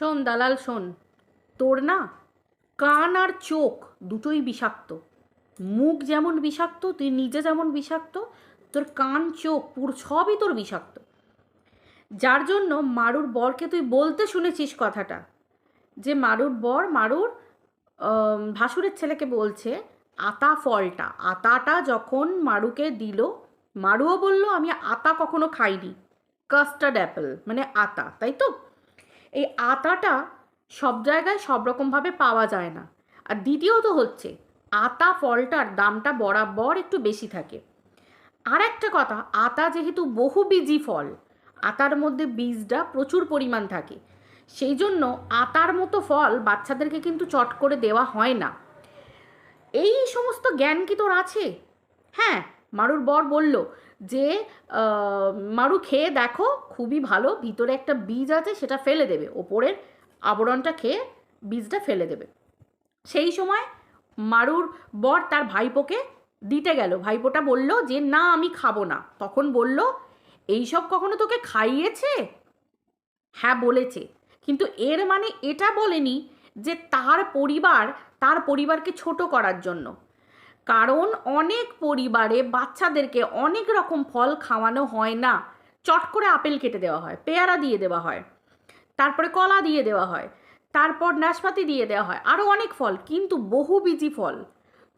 শোন দালাল, শোন। তোর না কান আর চোখ দুটোই বিষাক্ত। মুখ যেমন বিষাক্ত, তুই নিজে যেমন বিষাক্ত, তোর কান, চোখ, পুরো সবই তোর বিষাক্ত। যার জন্য মারুর বরকে তুই বলতে শুনেছিস কথাটা, যে মারুর বর, মারুর ভাসুরের ছেলেকে বলছে, আতা ফলটা। আতাটা যখন মারুকে দিল, মারুও বলল, আমি আতা কখনো খাইনি। Custard apple. মানে আতা, তাই তো? এই আতাটা সব জায়গায় সব রকমভাবে পাওয়া যায় না। আর দ্বিতীয়ত হচ্ছে, আতা ফলটার দামটা বরাবর একটু বেশি থাকে। আর একটা কথা, আতা যেহেতু বহুবীজী ফল, আতার মধ্যে বীজটা প্রচুর পরিমাণ থাকে। সেই জন্য আতার মতো ফল বাচ্চাদেরকে কিন্তু চট করে দেওয়া হয় না। এই সমস্ত জ্ঞান কি তোর আছে? হ্যাঁ মারুর বর বলল যে মারু, খেয়ে দেখো, খুবই ভালো, ভিতরে একটা বীজ আছে, সেটা ফেলে দেবে। ওপরের আবরণটা খেয়ে বীজটা ফেলে দেবে। সেই সময় মারুর বর তার ভাইপোকে দিতে গেল। ভাইপোটা বলল যে, না, আমি খাব না। তখন বলল, এইসব কখনো তোকে খাইয়েছে? হ্যাঁ বলেছে। কিন্তু এর মানে এটা বলেনি যে, তার পরিবার, তার পরিবারকে ছোট করার জন্য। কারণ অনেক পরিবারে বাচ্চাদেরকে অনেক রকম ফল খাওয়ানো হয় না। চট করে আপেল কেটে দেওয়া হয়, পেয়ারা দিয়ে দেওয়া হয়, তারপরে কলা দিয়ে দেওয়া হয়, তারপর নাশপাতি দিয়ে দেওয়া হয় আরও অনেক ফল, কিন্তু বহু বহুবীজী ফল।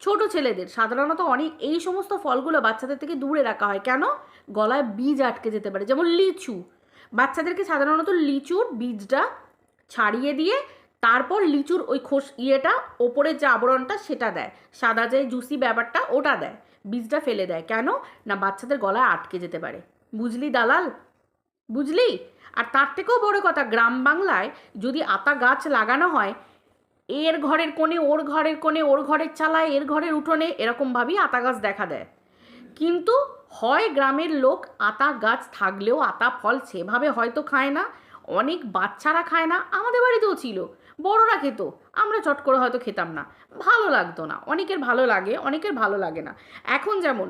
ছোট ছেলেদের সাধারণত অনেক, এই সমস্ত ফলগুলো বাচ্চাদের থেকে দূরে রাখা হয়। কেন? গলায় বীজ আটকে যেতে পারে, যেমন লিচু। বাচ্চাদেরকে সাধারণত লিচুর বীজটা ছাড়িয়ে দিয়ে তারপর লিচুর ওই খোস ইয়েটা ওপরের যে আবরণটা সেটা দেয়। সাদা যে জুসি ব্যাপারটা, ওটা দেয়। বীজটা ফেলে দেয়। কেন? না বাচ্চাদের গলায় আটকে যেতে পারে। বুঝলি দালাল? বুঝলি? আর তার থেকেও বড় কথা, গ্রাম বাংলায় যদি আতা গাছ লাগানো হয়, এর ঘরের কোণে, ওর ঘরের কোণে, ওর ঘরের চালায়, এর ঘরের উঠোনে এরকমভাবেই আতা গাছ দেখা দেয়। কিন্তু হয় গ্রামের লোক আতা গাছ থাকলেও আতা ফল সেভাবে হয়তো খায় না, অনেক বাচ্চারা খায় না, আমাদের বাড়িতেও ছিল। বড়রা খেত আমরা চট করে হয়তো খেতাম না। ভালো লাগতো না। অনেকের ভালো লাগে, অনেকের ভালো লাগে না। এখন যেমন,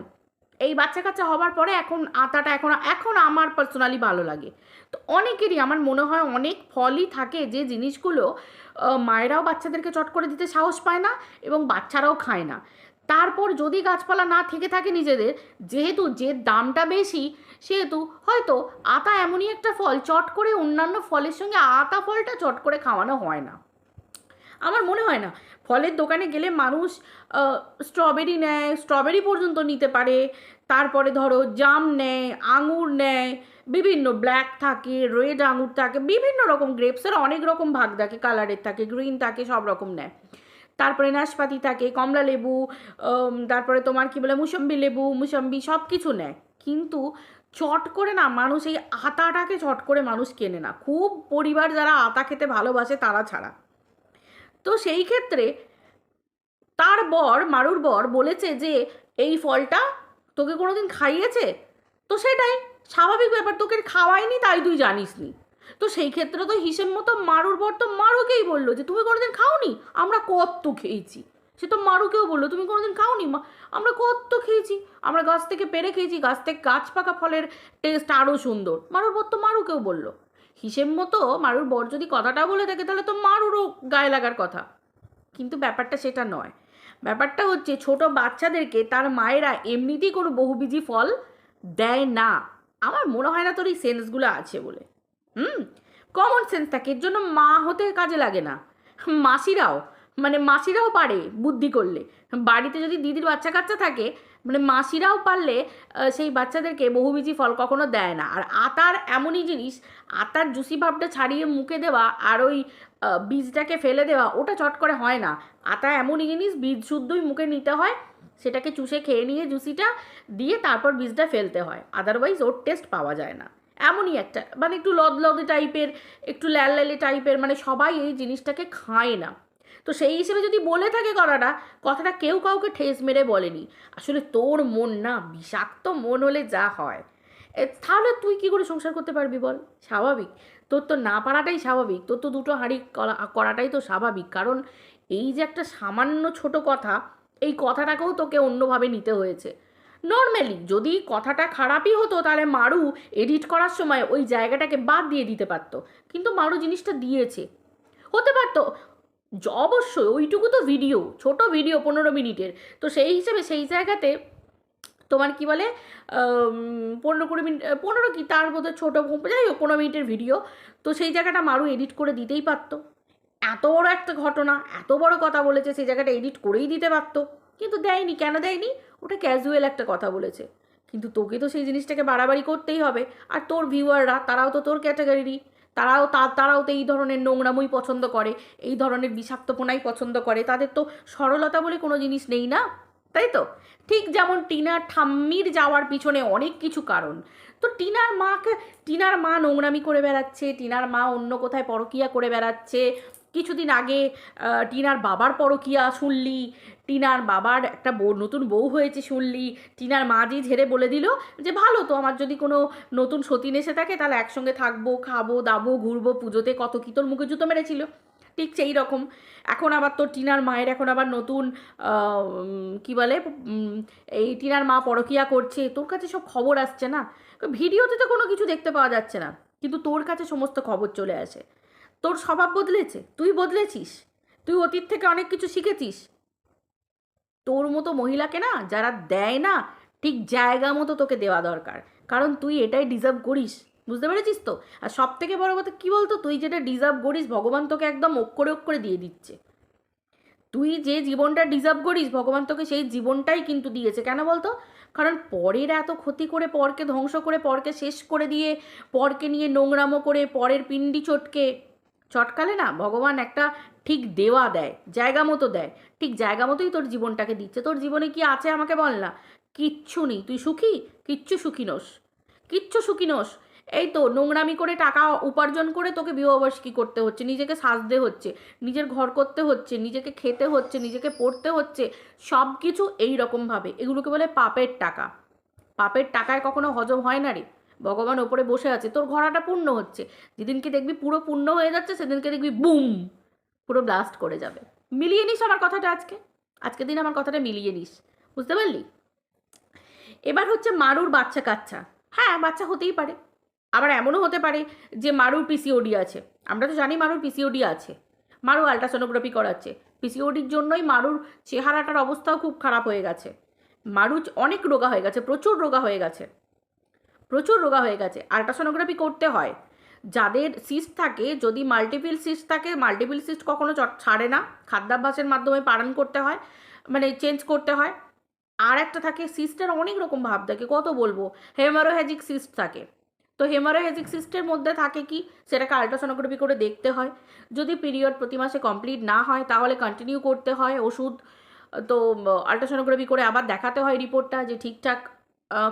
এই বাচ্চা কাচ্চা হবার পরে এখন আতাটা, এখন এখন আমার পার্সোনালি ভালো লাগে। তো অনেকেরই আমার মনে হয় অনেক ফলই থাকে যে জিনিসগুলো মায়েরাও বাচ্চাদেরকে চট করে দিতে সাহস পায় না এবং বাচ্চারাও খায় না। তারপর যদি গাছপালা না থেকে থাকে নিজেদের, যেহেতু যে দামটা বেশি, সেহেতু হয়তো আতা এমনই একটা ফল চট করে অন্যান্য ফলের সঙ্গে আতা ফলটা চট করে খাওয়ানো হয় না। আমার মনে হয় না, ফলের দোকানে গেলে মানুষ স্ট্রবেরি নেয় স্ট্রবেরি পর্যন্ত নিতে পারে, তারপরে ধরো জাম নেয়, আঙুর নেয়, বিভিন্ন ব্ল্যাক থাকে রেড আঙুর থাকে, বিভিন্ন রকম গ্রেপসের অনেক রকম ভাগ থাকে কালারের থাকে গ্রিন থাকে, সব রকম নেয়। তারপরে নাশপাতি থাকে, কমলা লেবু তারপরে তোমার কি বলে মুসম্বি লেবু, মুসম্বি সব কিছু নেয়। কিন্তু চট করে না মানুষ এই আতাটাকে চট করে মানুষ কেনে না। খুব পরিবার যারা আতা খেতে ভালোবাসে তারা ছাড়া। তো সেই ক্ষেত্রে তার বর, মারুর বর বলেছে যে, এই ফলটা তোকে কোনোদিন খাইয়েছে? তো সেটাই স্বাভাবিক ব্যাপার, তোকে খাওয়ায়নি তাই তুই জানিস নি তো সেই ক্ষেত্রে তো হিসেব মতো মারুর বর তো মারুকেই বলল যে, তুমি কোনোদিন খাওনি? আমরা কত খেয়েছি। সে তো মারুকেও বলল, তুমি কোনোদিন খাওনি? মা, আমরা কত খেয়েছি। আমরা গাছ থেকে পেরে খেয়েছি, গাছ থেকে গাছ পাকা ফলের টেস্ট আরও সুন্দর। মারুর বর তো মারুকেও বলল। হিসেব মতো মারুর বর যদি কথাটা বলে থাকে, তাহলে তো মারুরও গায়ে লাগার কথা। কিন্তু ব্যাপারটা সেটা নয়। ব্যাপারটা হচ্ছে, ছোট বাচ্চাদেরকে তার মায়েরা এমনিতেই কোনো বহুবীজী ফল দেয় না। আমার মনে হয় না তোর এই সেন্সগুলো আছে বলে। হুম কমন সেন্স থাকে এর জন্য মা হতে কাজে লাগে না। মাসিরাও মানে মাসিরাও পারে বুদ্ধি করলে। বাড়িতে যদি দিদির বাচ্চা কাচ্চা থাকে মানে মাসিরাও পারলে সেই বাচ্চাদেরকে বহুবীজী ফল কখনো দেয় না। আর আতার এমনই জিনিস, আতার জুসি ভাবটা ছাড়িয়ে মুখে দেওয়া আর ওই বীজটাকে ফেলে দেওয়া, ওটা চট করে হয় না। আতা এমনই জিনিস, বীজ শুদ্ধই মুখে নিতে হয়, সেটাকে চুষে খেয়ে নিয়ে জুসিটা দিয়ে তারপর বীজটা ফেলতে হয়। আদারওয়াইজ ওর টেস্ট পাওয়া যায় না। এমনই একটা মানে একটু লদলদে টাইপের, একটু ল্যাল ল্যালে টাইপের মানে সবাই এই জিনিসটাকে খায় না। তো সেই হিসেবে যদি বলে থাকে কথাটা কথাটা কেউ কাউকে ঠেস মেরে বলেনি। আসলে তোর মন না, বিষাক্ত মন হলে যা হয়। তাহলে তুই কি করে সংসার করতে পারবি বল? স্বাভাবিক। তোর তো না পারাটাই স্বাভাবিক। তোর তো দুটো হাঁড়ি করা- করাটাই তো স্বাভাবিক। কারণ এই যে একটা সামান্য ছোট কথা, এই কথাটাকেও তোকে অন্যভাবে নিতে হয়েছে। নর্মালি যদি কথাটা খারাপই হতো, তাহলে মারু এডিট করার সময় ওই জায়গাটাকে বাদ দিয়ে দিতে পারতো। কিন্তু মারু জিনিসটা দিয়েছে। হতে পারতো। অবশ্যই ওইটুকু তো ভিডিও ছোট ভিডিও পনেরো মিনিটের। তো সেই হিসেবে সেই জায়গাতে তোমার কি বলে পনেরো কুড়ি মিনিট পনেরো কি, তার মধ্যে ছোটো যাই হোক, পনেরো মিনিটের ভিডিও তো সেই জায়গাটা মারু এডিট করে দিতেই পারতো। এত বড় একটা ঘটনা, এত বড় কথা বলেছে, সেই জায়গাটা এডিট করেই দিতে পারতো। কিন্তু দেয়নি, কেন দেয়নি? ওটা ক্যাজুয়াল একটা কথা বলেছে। কিন্তু তোকে তো সেই জিনিসটাকে বাড়াবাড়ি করতেই হবে। আর তোর ভিউয়াররা তারাও তো তোর ক্যাটাগরিরই তারাও তারাও তো এই ধরনের নোংরামই পছন্দ করে, এই ধরনের বিষাক্তপনাই পছন্দ করে। তাদের তো সরলতা বলে কোনো জিনিস নেই না? তাই তো? ঠিক যেমন টিনার ঠাম্মির যাওয়ার পিছনে অনেক কিছু কারণ। তো টিনার মাকে, টিনার মা নোংরামি করে বেড়াচ্ছে, টিনার মা অন্য কোথায় পরকিয়া করে বেড়াচ্ছে কিছুদিন আগে টিনার বাবার পরকিয়া শুনলি, টিনার বাবার একটা বউ, নতুন বউ হয়েছে শুনলি, টিনার মা যে ঝেড়ে বলে দিল যে, ভালো তো, আমার যদি কোনো নতুন সতীন এসে থাকে, তাহলে একসঙ্গে থাকব, খাব, দাবো, ঘুরবো, পুজোতে কত কি তোর মুখে জুতো মেরেছিল? ঠিক সেই রকম। এখন আবার তোর টিনার মায়ের এখন আবার নতুন কি বলে এই টিনার মা পরকিয়া করছে, তোর কাছে সব খবর আসছে না? ভিডিওতে তো কোনো কিছু দেখতে পাওয়া যাচ্ছে না, কিন্তু তোর কাছে সমস্ত খবর চলে আসে। তোর স্বভাব বদলেছে, তুই বদলেছিস, তুই অতীত থেকে অনেক কিছু শিখেছিস। তোর মতো মহিলাকে না যারা দেয় না, ঠিক জায়গা মতো তোকে দেওয়া দরকার, কারণ তুই এটাই ডিজার্ভ করিস, বুঝতে পেরেছিস তো? আর সব থেকে বড় কথা কী বলতো, তুই যেটা ডিজার্ভ করিস, ভগবান তোকে একদম অক্ষরে অক্ষরে দিয়ে দিচ্ছে। তুই যে জীবনটা ডিজার্ভ করিস, ভগবান তোকে সেই জীবনটাই কিন্তু দিয়েছে, কেন বলতো? কারণ পরের এত ক্ষতি করে পরকে ধ্বংস করে, পরকে শেষ করে দিয়ে, পরকে নিয়ে নোংরামো করে, পরের পিণ্ডি চটকে চটকালে না ভগবান একটা ঠিক দেওয়া দেয়, জায়গা মতো দেয়। ঠিক জায়গা মতোই তোর জীবনটাকে দিচ্ছে। তোর জীবনে কি আছে আমাকে বল না? কিচ্ছু নেই। তুই সুখী? কিচ্ছু সুখী নোস। কিচ্ছু সুখী নোস। এই তো নোংরামি করে টাকা উপার্জন করে তোকে বিবাহবার্ষিকী করতে হচ্ছে, নিজেকে সাজতে হচ্ছে, নিজের ঘর করতে হচ্ছে, নিজেকে খেতে হচ্ছে, নিজেকে পড়তে হচ্ছে সব কিছু এই রকমভাবে এগুলোকে বলে পাপের টাকা। পাপের টাকায় কখনো হজম হয় না রে। ভগবান ওপরে বসে আছে, তোর ঘোড়াটা পূর্ণ হচ্ছে। যেদিনকে দেখবি পুরো পূর্ণ হয়ে যাচ্ছে, সেদিনকে দেখবি বুম, পুরো ব্লাস্ট করে যাবে। মিলিয়ে নিস আমার কথাটা আজকে। আজকে দিন আমার কথাটা মিলিয়ে নিস। বুঝতে পারলি? এবার হচ্ছে মারুর বাচ্চা কাচ্চা। হ্যাঁ বাচ্চা হতেই পারে। আবার এমনও হতে পারে যে মারুর পিসিওডি আছে। আমরা তো জানি মারুর পিসিওডি আছে। মারু আলট্রাসোনোগ্রাফি করাচ্ছে। পিসিওডির জন্যই মারুর চেহারাটার অবস্থাও খুব খারাপ হয়ে গেছে। মারু অনেক রোগা হয়ে গেছে, প্রচুর রোগা হয়ে গেছে। প্রচুর রোগা হয়ে গেছে। আলট্রাসোনোগ্রাফি করতে হয়। যাদের সিস্ট থাকে, যদি মাল্টিপিল সিস্ট থাকে মাল্টিপিল সিস্ট কখনো ছাড়ে না। খাদ্যাভ্যাসের মাধ্যমে পালন করতে হয় মানে চেঞ্জ করতে হয়। আর একটা থাকে সিস্টের অনেক রকম ভাব থাকে, কত বলব? হেমারোহ্যাজিক সিস্ট থাকে। তো হেমারোহ্যাজিক সিস্টের মধ্যে থাকে কি? সেটাকে আলট্রাসোনোগ্রাফি করে দেখতে হয়। যদি পিরিয়ড প্রতি মাসে কমপ্লিট না হয়, তাহলে কন্টিনিউ করতে হয় ওষুধ। তো, আলট্রাসোনোগ্রাফি করে আবার দেখাতে হয় রিপোর্টটা যে ঠিকঠাক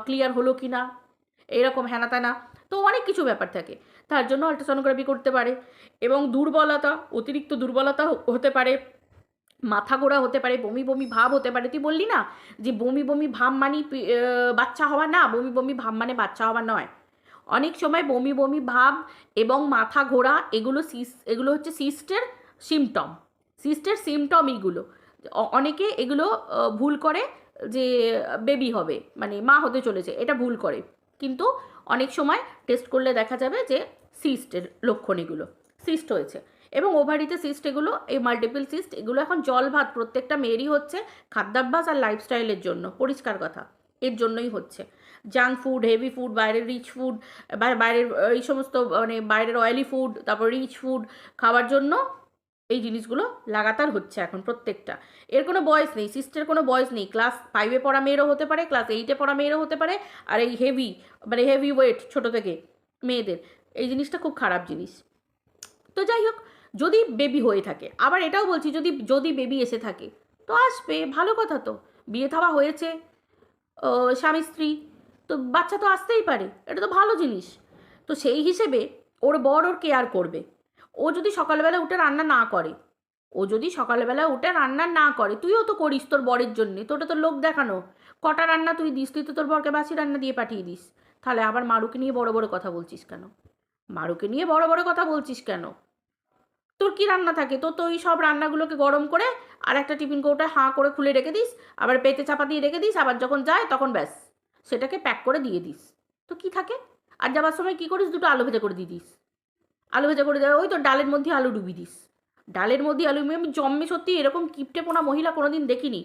ক্লিয়ার হলো কি না এরকম হ্যানা ত্যানা তো অনেক কিছু ব্যাপার থাকে। তার জন্য আলট্রাসোনোগ্রাফি করতে পারে এবং দুর্বলতা, অতিরিক্ত দুর্বলতা হতে পারে, মাথা ঘোরা হতে পারে, বমি বমি ভাব হতে পারে। তুই বললি না যে বমি বমি ভাব মানে বাচ্চা হওয়া না, বমি বমি ভাব মানে বাচ্চা হওয়া নয়। অনেক সময় বমি বমি ভাব এবং মাথা ঘোরা এগুলো সিস, এগুলো হচ্ছে সিস্টের সিমটম সিস্টের সিমটম এইগুলো। অনেকে এগুলো ভুল করে যে বেবি হবে মানে মা হতে চলেছে, এটা ভুল করে। কিন্তু অনেক সময় টেস্ট করলে দেখা যাবে যে সিস্টের লক্ষণ এগুলো সিস্ট হয়েছে। এবং ওভারিতে সিস্ট এগুলো, এই মাল্টিপল সিস্ট এগুলো এখন জল ভাত প্রত্যেকটা মেয়েরই হচ্ছে খাদ্যাভ্যাস আর লাইফস্টাইলের জন্য, পরিষ্কার কথা, এর জন্যই হচ্ছে। জাঙ্ক ফুড হেভি ফুড বাইরের রিচ ফুড বাইরের, এই সমস্ত মানে বাইরের অয়েলি ফুড তারপর রিচ ফুড খাওয়ার জন্য এই জিনিসগুলো লাগাতার হচ্ছে এখন প্রত্যেকটা। এর কোনো বয়স নেই, সিস্টের কোনো বয়স নেই। ক্লাস ফাইভে পড়া মেয়েরও হতে পারে, ক্লাস এইটে পড়া মেয়েরও হতে পারে, আর এই হেভি মানে হেভি ওয়েট ছোট থেকে মেয়েদের, এই জিনিসটা খুব খারাপ জিনিস। তো যাই হোক, যদি বেবি হয়ে থাকে, আবার এটাও বলছি, যদি যদি বেবি এসে থাকে, তো আসবে, ভালো কথা তো। বিয়ে থাওয়া হয়েছে স্বামী, স্ত্রী, তো বাচ্চা তো আসতেই পারে, এটা তো ভালো জিনিস। তো সেই হিসেবে ওর বর ওর কেয়ার করবে। ও যদি সকালবেলা উঠে রান্না না করে, ও যদি সকালবেলা উঠে রান্না না করে, তুইও তো করিস তোর বরের জন্যে তোটা তো লোক দেখানো। কটা রান্না তুই দিস, তুই তো তোর বরকে বাসি রান্না দিয়ে পাঠিয়ে দিস। তাহলে আবার মারুকে নিয়ে বড় বড় কথা বলছিস কেন? মারুকে নিয়ে বড় বড় কথা বলছিস কেন? তোর কি রান্না থাকে? তো তো ওই সব রান্নাগুলোকে গরম করে আর একটা টিফিন কৌটায় হাঁ করে খুলে রেখে দিস, আবার পেতে চাপা দিয়ে রেখে দিস, আবার যখন যায় তখন ব্যাস, সেটাকে প্যাক করে দিয়ে দিস। তো কি থাকে? আর যাবার সময় কি করিস? দুটো আলু ভেজা করে দিয়ে দিস। আলু ভেজা করে দেওয়া, ওই তো ডালের মধ্যে আলু ডুবি দিস। ডালের মধ্যে আলু, আমি জন্মে সত্যি এরকম কিপটে পোনা মহিলা কোনোদিন দেখিনি।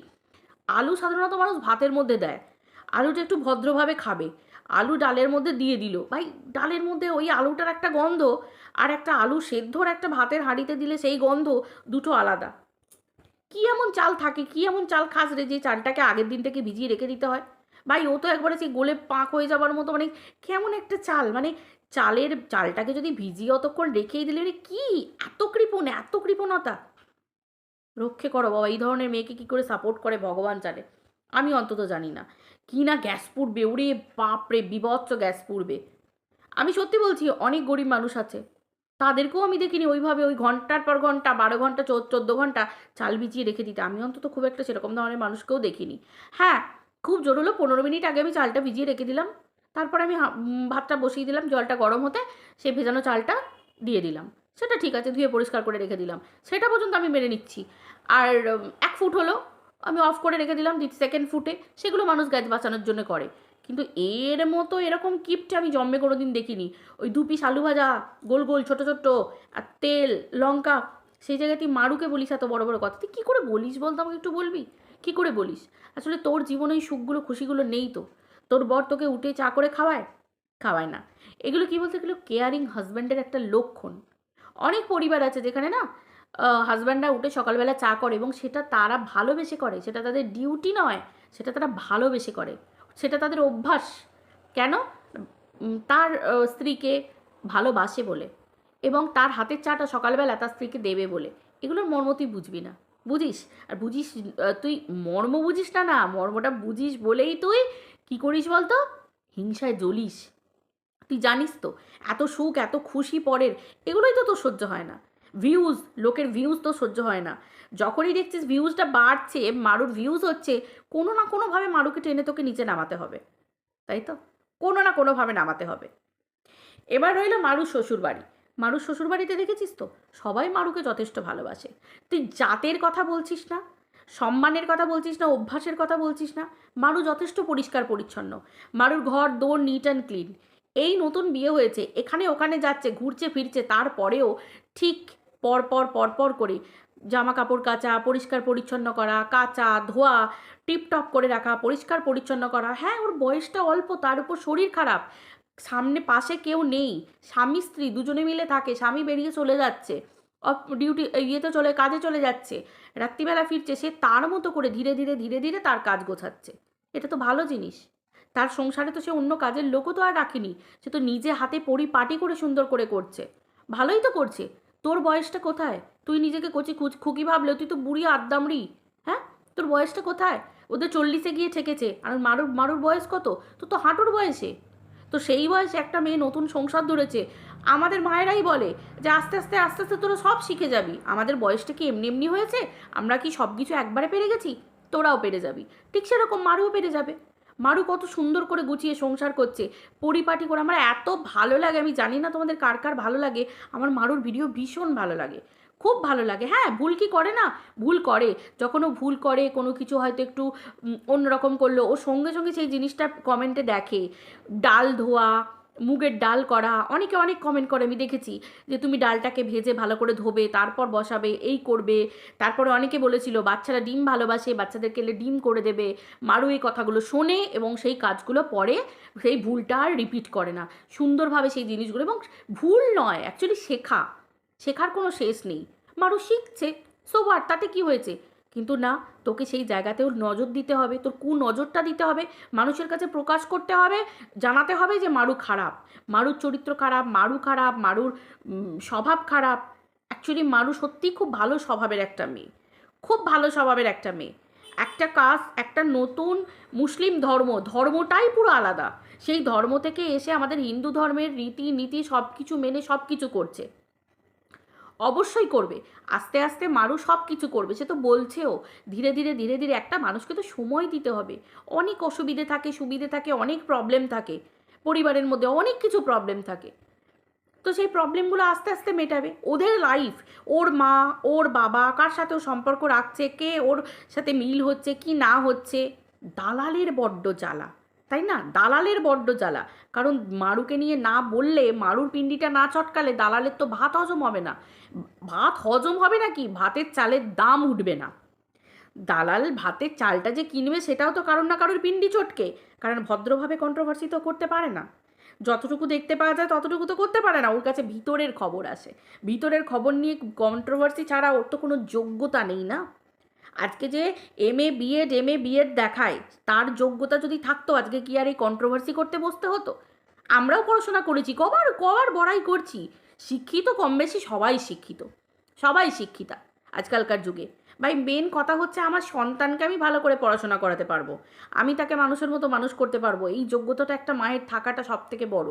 আলু সাধারণত মানুষ ভাতের মধ্যে দেয়। আলুটা একটু ভদ্রভাবে খাবে, আলু ডালের মধ্যে দিয়ে দিল। ভাই, ডালের মধ্যে ওই আলুটার একটা গন্ধ আর একটা আলু সেদ্ধর একটা ভাতের হাঁড়িতে দিলে সেই গন্ধ দুটো আলাদা। কি এমন চাল থাকে, কি এমন চাল খাস রে যে চালটাকে আগের দিন থেকে ভিজিয়ে রেখে দিতে হয়? ভাই, ও তো একবারে সেই গোলে পাক হয়ে যাবার মতো মানে কেমন একটা চাল মানে চালের চালটাকে যদি ভিজিয়ে অতক্ষণ রেখেই দিলে মানে কি এত কৃপণ, এত কৃপণতা। রক্ষে করো বাবা, এই ধরনের মেয়েকে কি করে সাপোর্ট করে ভগবান জানে? আমি অন্তত জানি না। কি না গ্যাস পুড়বে, ওরে বাপরে, বিভৎস গ্যাস পুড়বে। আমি সত্যি বলছি, অনেক গরিব মানুষ আছে। তাদেরকেও আমি দেখিনি ওইভাবে ওই ঘণ্টার পর ঘণ্টা, বারো ঘণ্টা চোদ্দ ঘণ্টা চাল ভিজিয়ে রেখে দিতে। আমি অন্তত খুব একটা সেরকম ধরনের মানুষকেও দেখিনি। হ্যাঁ খুব জোর হলো, পনেরো মিনিট আগে আমি চালটা ভিজিয়ে রেখে দিলাম। তারপরে আমি ভাতটা বসিয়ে দিলাম, জলটা গরম হতে সেই ভেজানো চালটা দিয়ে দিলাম। সেটা ঠিক আছে, ধুয়ে পরিষ্কার করে রেখে দিলাম। সেটা পর্যন্ত আমি মেনে নিচ্ছি। আর এক ফুট হলো, আমি অফ করে রেখে দিলাম সেকেন্ড ফুটে। সেগুলো মানুষ গ্যাস বাঁচানোর জন্য করে। কিন্তু এর মতো এরকম কিপটে আমি জন্মে কোনো দিন দেখিনি। ওই দু পিস আলু ভাজা, গোল গোল, ছোটো ছোটো, আর তেল, লঙ্কা, সেই জায়গায় তুই মারুকে বলিস এত বড় বড় কথা। তুই কী করে বলিস বলতো আমাকে একটু বলবি? কী করে বলিস? আসলে তোর জীবনে ওই সুখগুলো, খুশিগুলো নেই তো। তোর বর তোকে উঠে চা করে খাওয়ায়? খাওয়ায় না। এগুলো কী বলতে? গেলে কেয়ারিং হাজব্যান্ডের একটা লক্ষণ। অনেক পরিবার আছে যেখানে না হাজব্যান্ডরা উঠে সকালবেলা চা করে এবং সেটা তারা ভালোবেসে করে। সেটা তাদের ডিউটি নয়, সেটা তারা ভালোবেসে করে। সেটা তাদের অভ্যাস। কেন? তার স্ত্রীকে ভালোবাসে বলে এবং তার হাতের চাটা সকালবেলা তার স্ত্রীকে দেবে বলে। এগুলোর মর্ম তুই বুঝবি না। বুঝিস? আর বুঝিস তুই মর্ম বুঝিস না না, মর্মটা বুঝিস বলেই তুই কি করিস বলতো? হিংসায় জ্বলিস। তুই জানিস তো, এত সুখ, এত খুশি পরের, এগুলোই তো তোর সহ্য হয় না। ভিউজ লোকের ভিউজ তো সহ্য হয় না। যখনই দেখছিস ভিউজটা বাড়ছে, মারুর ভিউজ হচ্ছে, কোনো না কোনোভাবে মারুকে টেনে তোকে নিচে নামাতে হবে। তাই তো? কোনো না কোনোভাবে নামাতে হবে। এবার রইল মারুর শ্বশুরবাড়ি। মারুর শ্বশুরবাড়িতে দেখেছিস তো? সবাই মারুকে যথেষ্ট ভালোবাসে। তুই জাতের কথা বলছিস না? সম্মানের কথা বলছিস না, অভ্যাসের কথা বলছিস না। মারু যথেষ্ট পরিষ্কার পরিচ্ছন্ন। মারুর ঘর, দোর নিট অ্যান্ড ক্লিন এই নতুন বিয়ে হয়েছে, এখানে ওখানে যাচ্ছে, ঘুরছে, ফিরছে, তারপরেও ঠিক পরপর পর পর পর করে জামা কাপড় কাচা, পরিষ্কার পরিচ্ছন্ন করা, কাচা, ধোয়া, টিপটপ করে রাখা, পরিষ্কার পরিচ্ছন্ন করা। হ্যাঁ ওর বয়সটা অল্প, তার উপর শরীর খারাপ। সামনে পাশে কেউ নেই, স্বামী, স্ত্রী, দুজনে মিলে থাকে, স্বামী বেরিয়ে চলে যাচ্ছে। ডিউটি ইয়েতে চলে, কাজে চলে যাচ্ছে। রাত্রিবেলা ফিরছে, সে তার মতো করে ধীরে ধীরে ধীরে ধীরে তার কাজ গোছাচ্ছে। এটা তো ভালো জিনিস। তার সংসারে তো সে অন্য কাজের লোকও তো আর রাখেনি। সে তো নিজে হাতে পরিপাটি করে সুন্দর করে করছে। ভালোই তো করছে। তোর বয়সটা কোথায়? তুই নিজেকে কচি খুকি ভাবলে তুই তো বুড়ি আদ্দামড়ি হ্যাঁ? তোর বয়সটা কোথায়? ওদের চল্লিশে গিয়ে ঠেকেছে। আর মারুর মারুর বয়স কত? তো তো হাঁটুর বয়সে। তো সেই বয়সে একটা মেয়ে নতুন সংসার ধরেছে। আমাদের মায়েরাই বলে যে আস্তে আস্তে আস্তে আস্তে তোরা সব শিখে যাবি। আমাদের বয়সটা কি এমনি এমনি হয়েছে? আমরা কি সব কিছু একবারে পেরে গেছি? তোরাও পেরে যাবি। ঠিক সেরকম মারুও পেরে যাবে। মারু কত সুন্দর করে গুছিয়ে সংসার করছে। পরিপাটি করে আমার এত ভালো লাগে, আমি জানি না তোমাদের কার কার ভালো লাগে। আমার মারুর ভিডিও ভীষণ ভালো লাগে। খুব ভালো লাগে। হ্যাঁ ভুল কি করে না? ভুল করে। যখন ও ভুল করে, কোনো কিছু হয়তো একটু অন্যরকম করল, ও সঙ্গে সঙ্গে সেই জিনিসটা কমেন্টে দেখে। ডাল ধোয়া মুগের ডাল করা, অনেকে অনেক কমেন্ট করে, আমি দেখেছি যে তুমি ডালটাকে ভেজে ভালো করে ধোবে, তারপর বসাবে, এই করবে, তারপরে অনেকে বলেছিল বাচ্চারা ডিম ভালোবাসে, বাচ্চাদেরকে ডিম করে দেবে, মারু এই কথাগুলো শোনে এবং সেই কাজগুলো পরে সেই ভুলটা আর রিপিট করে না। সুন্দরভাবে সেই জিনিসগুলো এবং ভুল নয় অ্যাকচুয়ালি শেখা, শেখার কোনো শেষ নেই। মারু শিখছে সো তাতে কি হয়েছে? কিন্তু না, তোকে সেই জায়গাতেও নজর দিতে হবে, তোর কু নজরটা দিতে হবে, মানুষের কাছে প্রকাশ করতে হবে, জানাতে হবে যে মারু খারাপ। মারুর চরিত্র খারাপ, মারু খারাপ, মারুর স্বভাব খারাপ। অ্যাকচুয়ালি মারু সত্যিই খুব ভালো স্বভাবের একটা মেয়ে। খুব ভালো স্বভাবের একটা মেয়ে। একটা কাজ, একটা নতুন মুসলিম ধর্ম, ধর্মটাই পুরো আলাদা। সেই ধর্ম থেকে এসে আমাদের হিন্দু ধর্মের রীতি নীতি সব কিছু মেনে সব কিছু করছে। অবশ্যই করবে। আস্তে আস্তে মানুষ সব কিছু করবে। সে তো বলছেও, ধীরে ধীরে ধীরে ধীরে একটা মানুষকে তো সময় দিতে হবে। অনেক অসুবিধে থাকে, সুবিধে থাকে, অনেক প্রবলেম থাকে। পরিবারের মধ্যে অনেক কিছু প্রবলেম থাকে। তো সেই প্রবলেমগুলো আস্তে আস্তে মেটাবে। ওদের লাইফ ওর মা, ওর বাবা, কার সাথে ও সম্পর্ক রাখছে, কে ওর সাথে মিল হচ্ছে, কি না হচ্ছে, দালালের বড্ড জ্বালা। তাই না? দালালের বড্ড জ্বালা। কারণ মারুকে নিয়ে না বললে, মারুর পিন্ডিটা না চটকালে দালালের তো ভাত হজম হবে না। ভাত হজম হবে না কি ভাতের চালের দাম উঠবে না। দালাল ভাতের চালটা যে কিনবে, সেটাও তো কারোর না কারোর পিন্ডি চটকে। কারণ ভদ্রভাবে কন্ট্রোভার্সি তো করতে পারে না। যতটুকু দেখতে পাওয়া যায়, ততটুকু তো করতে পারে না। ওর কাছে ভিতরের খবর আসে ভিতরের খবর নিয়ে কন্ট্রোভার্সি ছাড়া ওর তো কোনো যোগ্যতা নেই না। আজকে যে M A BEd M A BEd দেখায়, তার যোগ্যতা যদি থাকতো, আজকে কি আর এই কন্ট্রোভার্সি করতে বসতে হতো? আমরাও পড়াশোনা করেছি, কবার কবার বড়াই করছি। শিক্ষিত কম বেশি সবাই শিক্ষিত, সবাই শিক্ষিতা আজকালকার যুগে। ভাই মেন কথা হচ্ছে আমার সন্তানকে আমি ভালো করে পড়াশোনা করাতে পারব। আমি তাকে মানুষের মতো মানুষ করতে পারব। এই যোগ্যতাটা একটা মায়ের থাকাটা সব থেকে বড়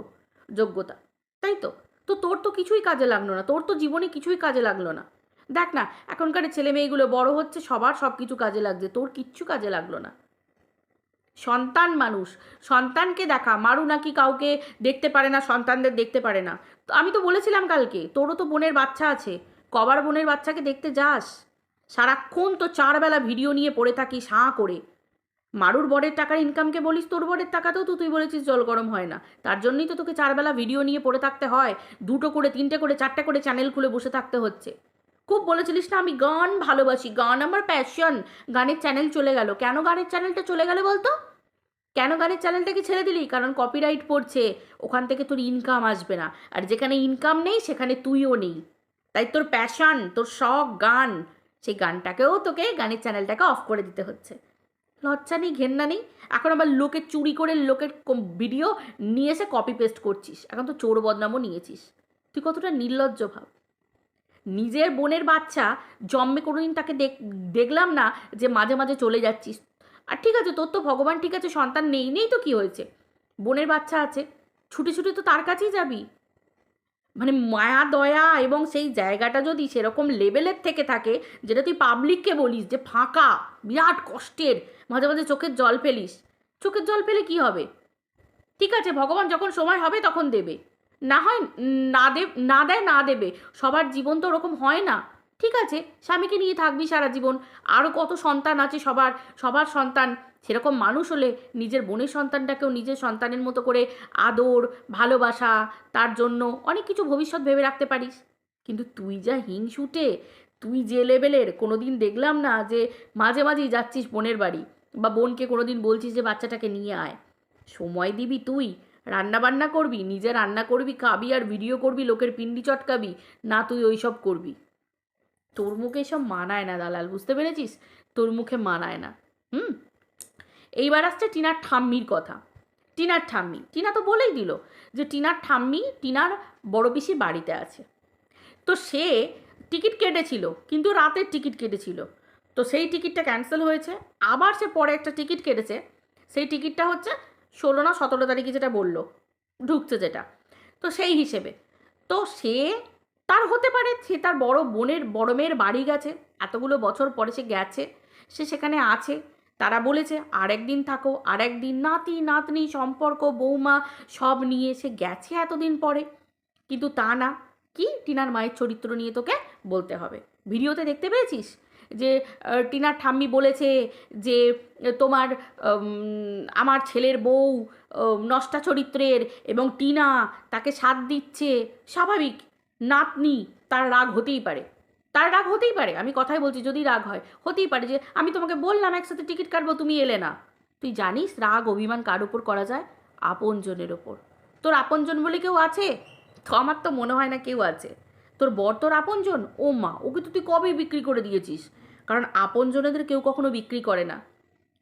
যোগ্যতা, তাই তো? তো তোর তো কিছুই কাজে লাগল না, তোর তো জীবনে কিছুই কাজে লাগল না। দেখ না, এখনকার ছেলে মেয়েগুলো বড় হচ্ছে, সবার সব কিছু কাজে লাগছে, তোর কিচ্ছু কাজে লাগল না। সন্তান মানুষ, সন্তানকে দেখা, মারু নাকি কাউকে দেখতে পারে না, সন্তানদের দেখতে পারে না। তো আমি তো বলেছিলাম কালকে, তোরও তো বোনের বাচ্চা আছে, কবার বোনের বাচ্চাকে দেখতে যাস। সারাক্ষণ তো চারবেলা ভিডিও নিয়ে পড়ে থাকিস, হাঁ করে। মারুর বরের টাকার ইনকামকে বলিস, তোর বরের টাকাতেও তো তুই বলেছিস জল গরম হয় না। তার জন্যই তো তোকে চারবেলা ভিডিও নিয়ে পড়ে থাকতে হয়, দুটো করে, তিনটে করে, চারটে করে চ্যানেল খুলে বসে থাকতে হচ্ছে। খুব বলেছিলিস না, আমি গান ভালোবাসি। গান আমার প্যাশন গানের চ্যানেল চলে গেল। কেন গানের চ্যানেলটা চলে গেলে বলতো? কেন গানের চ্যানেলটাকে ছেড়ে দিলি? কারণ কপিরাইট পড়ছে। ওখান থেকে তোর ইনকাম আসবে না। আর যেখানে ইনকাম নেই, সেখানে তুইও নেই। তাই তোর প্যাশন তোর শখ, গান, সেই গানটাকেও তোকে গানের চ্যানেলটাকে অফ করে দিতে হচ্ছে। লজ্জা নেই, ঘেন্না নেই। এখন আবার লোকে চুরি করে লোকের ভিডিও নিয়ে এসে কপি পেস্ট করছিস। এখন তো চোর বদনামও নিয়েছিস। তুই কতটা নির্লজ্জ ভাব। নিজের বোনের বাচ্চা জন্মে কোনোদিন তাকে দেখ- দেখলাম না যে মাঝে মাঝে চলে যাচ্ছিস। আর ঠিক আছে, তোর তো ভগবান ঠিক আছে, সন্তান নেই নেই তো কি হয়েছে? বোনের বাচ্চা আছে, ছুটে ছুটে তো তার কাছেই যাবি। মানে মায়া, দয়া এবং সেই জায়গাটা যদি সেরকম লেভেলের থেকে থাকে, যেটা তুই পাবলিককে বলিস যে ফাঁকা, বিরাট কষ্টের, মাঝে মাঝে চোখের জল ফেলিস, চোখের জল ফেলে কি হবে? ঠিক আছে, ভগবান যখন সময় হবে তখন দেবে। না হয় না দে না দেয়, না দেবে। সবার জীবন তো ওরকম হয় না। ঠিক আছে, স্বামীকে নিয়ে থাকবি সারা জীবন। আরও কত সন্তান আছে সবার সবার সন্তান। সেরকম মানুষ হলে নিজের বোনের সন্তানটাকেও নিজের সন্তানের মতো করে আদর, ভালোবাসা, তার জন্য অনেক কিছু ভবিষ্যৎ ভেবে রাখতে পারিস। কিন্তু তুই যা হিংসুটে, তুই যে লেভেলের কোনো দিন দেখলাম না যে মাঝে মাঝেই যাচ্ছিস বোনের বাড়ি। বা বোনকে কোনো দিন বলছিস যে বাচ্চাটাকে নিয়ে আয়। সময় দিবি তুই রান্না বান্না করবি, নিজে রান্না করবি, খাবি আর ভিডিও করবি, লোকের পিন্ডি চটকাবি, না তুই ওই সব করবি। তোর মুখে এসব মানায় না, দালাল, বুঝতে পেরেছিস? তোর মুখে মানায় না, হুম? এইবার আসছে টিনার ঠাম্মির কথা। টিনার ঠাম্মি, টিনা তো বলেই দিল যে টিনার ঠাম্মি টিনার বড় পিসি বাড়িতে আছে। তো সে টিকিট কেটেছিল, কিন্তু রাতের টিকিট কেটেছিল। তো সেই টিকিটটা ক্যান্সেল হয়েছে, আবার সে পরে একটা টিকিট কেটেছে, সেই টিকিটটা হচ্ছে ষোলো না সতেরো তারিখে যেটা বলল, ঢুকছে যেটা। তো সেই হিসেবে। তো সে তার হতে পারে, সে তার বড় বোনের, বড় মেয়ের বাড়ি গেছে, এতগুলো বছর পরে সে গেছে, সে সেখানে আছে, তারা বলেছে আর একদিন থাকো আর একদিন নাতি, নাতনি, সম্পর্ক, বৌমা, সব নিয়ে সে গেছে এতদিন পরে। কিন্তু তা না, কি টিনার মায়ের চরিত্র নিয়ে তোকে বলতে হবে? ভিডিওতে দেখতে পেয়েছিস? যে টিনার ঠাম্মি বলেছে যে, তোমার আমার ছেলের বউ নষ্টা চরিত্রের এবং টিনা তাকে সাথ দিচ্ছে। স্বাভাবিক, নাতনি তার রাগ হতেই পারে। তার রাগ হতেই পারে, আমি কথাই বলছি, যদি রাগ হয়, হতেই পারে যে, আমি তোমাকে বললাম একসাথে টিকিট কাটবো, তুমি এলে না। তুই জানিস রাগ, অভিমান কার উপর করা যায়? আপনজনের ওপর তোর আপনজন বলে কেউ আছে? তো আমার তো মনে হয় না কেউ আছে। তোর বর তোর আপনজন? ও মা, ওকে তো তুই কবে বিক্রি করে দিয়েছিস? কারণ আপনজনেদের কেউ কখনো বিক্রি করে না।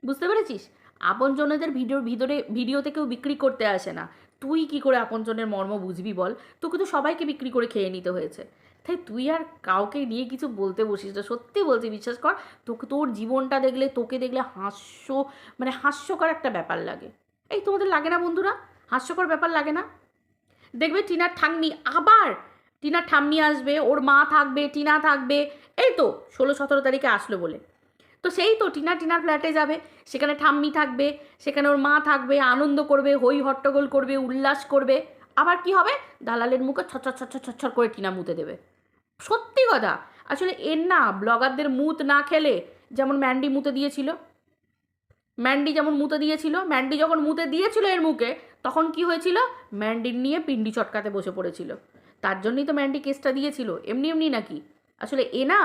বুঝতে পেরেছিস? আপনজনেদের ভিডিওর ভিতরে, ভিডিওতে কেউ বিক্রি করতে আসে না। তুই কি করে আপনজনের মর্ম বুঝবি বল? তোকে তো সবাইকে বিক্রি করে খেয়ে নিতে হয়েছে। তাই তুই আর কাউকে নিয়ে কিছু বলতে বসিস না। সত্যি বলছি, বিশ্বাস কর, তোকে, তোর জীবনটা দেখলে, তোকে দেখলে হাস্য মানে হাস্যকর একটা ব্যাপার লাগে। এই তোমাদের লাগে না বন্ধুরা? হাস্যকর ব্যাপার লাগে না? দেখবে টিনার ঠাম্মি আবার টিনার ঠাম্মি আসবে, ওর মা থাকবে, টিনা থাকবে, এই তো ষোলো সতেরো তারিখে আসলো বলে। তো সেই তো টিনা টিনার ফ্ল্যাটে যাবে, সেখানে ঠাম্মি থাকবে, সেখানে ওর মা থাকবে, আনন্দ করবে, হই হট্টগোল করবে, উল্লাস করবে। আবার কি হবে? দালালের মুখে ছচ্ছর ছচ্ছর ছচ্ছর করে টিনা মুতে দেবে। সত্যি কথা, আসলে এর না ব্লগারদের মুত না খেলে যেমন ম্যান্ডি মুতে দিয়েছিল। ম্যান্ডি যেমন মুতে দিয়েছিল, ম্যান্ডি যখন মুতে দিয়েছিল এর মুখে, তখন কি হয়েছিল? ম্যান্ডির নিয়ে পিন্ডি চটকাতে বসে পড়েছিল। তার জন্যই তো ম্যান্ডি কেসটা দিয়েছিল। এমনি এমনি নাকি? আসলে এ না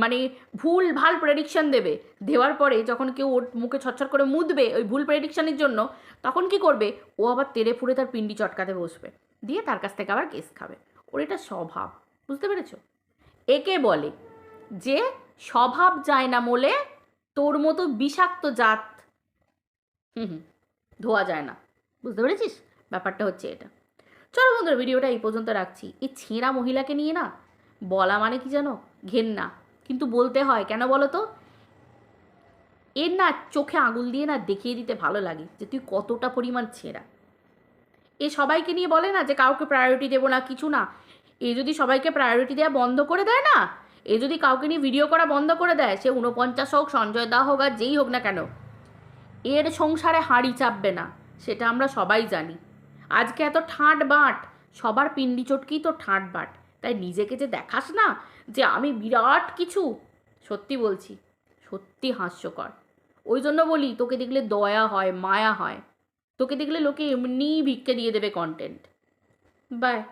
মানে ভুল, ভালো প্রেডিকশন দেবে। দেওয়ার পরে যখন কেউ ওর মুখে ছচ্ছর করে মুদবে ওই ভুল প্রেডিকশনের জন্য, তখন কি করবে? ও আবার তেড়ে ফুড়ে তার পিন্ডি চটকাতে বসবে। দিয়ে তার কাছ থেকে আবার কেস খাবে। ওর এটা স্বভাব, বুঝতে পেরেছ? একে বলে যে স্বভাব যায় না মোলে, তোর মতো বিষাক্ত জাত, হুম হুম, ধোয়া যায় না। বুঝতে পেরেছিস? ব্যাপারটা হচ্ছে এটা। চলো বন্ধুরা, ভিডিওটা এই পর্যন্ত রাখছি। এই ছেঁড়া মহিলাকে নিয়ে না, বলা মানে কি জানো? ঘেন্না। কিন্তু বলতে হয়, কেন বলো তো? এর না চোখে আঙুল দিয়ে না দেখিয়ে দিতে ভালো লাগে যে তুই কতটা পরিমাণ ছেঁড়া। এ সবাইকে নিয়ে বলে না যে কাউকে প্রায়োরিটি দেবো না, কিছু না। এ যদি সবাইকে প্রায়োরিটি দেওয়া বন্ধ করে দেয় না, এ যদি কাউকে নিয়ে ভিডিও করা বন্ধ করে দেয়, সে উনপঞ্চাশ হোক, সঞ্জয় দা হোক আর যেই হোক না কেন, এর সংসারে হাঁড়ি চাপবে না, সেটা আমরা সবাই জানি। আজকে এত ঠাঁট বাঁট। সবার পিন্ডি চটকেই তো ঠাঁট বাঁট। তাই নিজেকে যে দেখাস না যে আমি বিরাট কিছু, সত্যি বলছি, সত্যি হাস্যকর। ওই জন্য বলি, তোকে দেখলে দয়া হয়, মায়া হয়। তোকে দেখলে লোকে এমনিই ভিক্ষে দিয়ে দেবে কন্টেন্ট বাই।